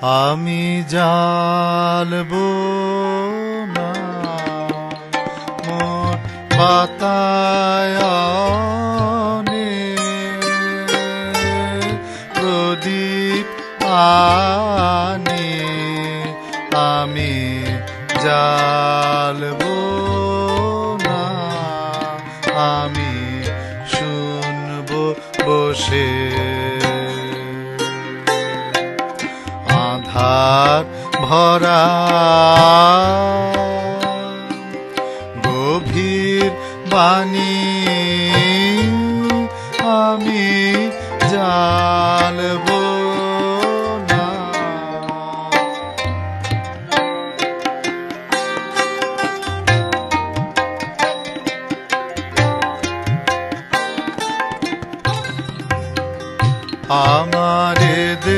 আমি জালবো না। মোর বাতায়নে প্রদীপ আনে। আমি জালবো না। আমি শুনব বসে আধার ভরা। গভীর বাণী আমি জালবো না। আমারে মন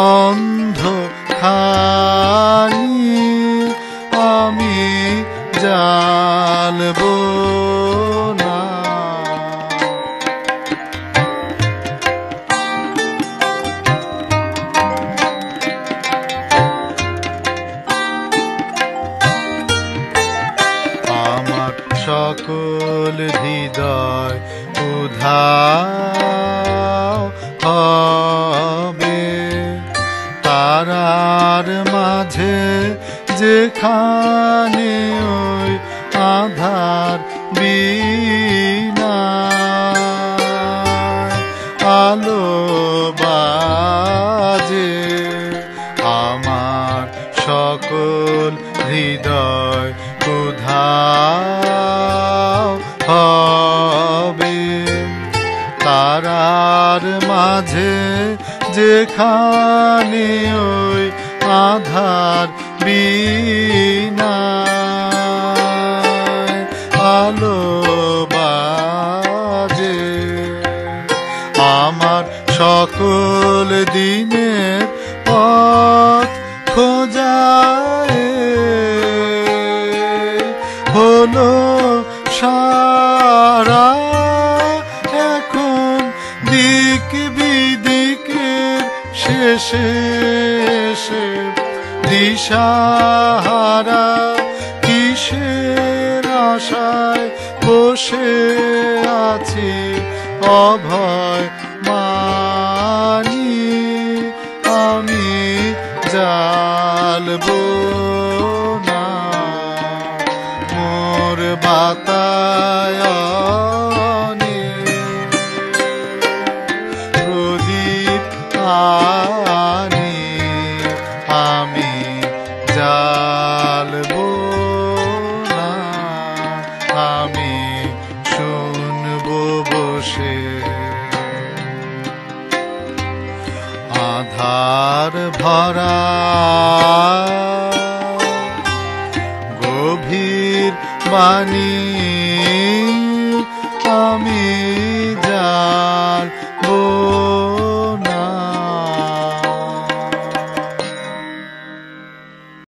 গন্ধ খানি আমি জালবো না। সকল হৃদয় উধাও মাঝে যেখানে ওই আধার বিনা আলো বাজে আমার সকল হৃদয় উধাও হবে। তারার মাঝে যেখানে ওই আধার বিনা আলো বাজে। আমার সকল দিনের পথ খোঁজায়। হলো সারা এখন দিক বিদিকের শেষে। এসে দিশাহারা কিসের আশায় বসে আছি? অভয় মানি আমি জালবো না। মোর বাতায়নে আমি জালবো না আমি শুনব বসে। আধার ভরা গভীর বাণী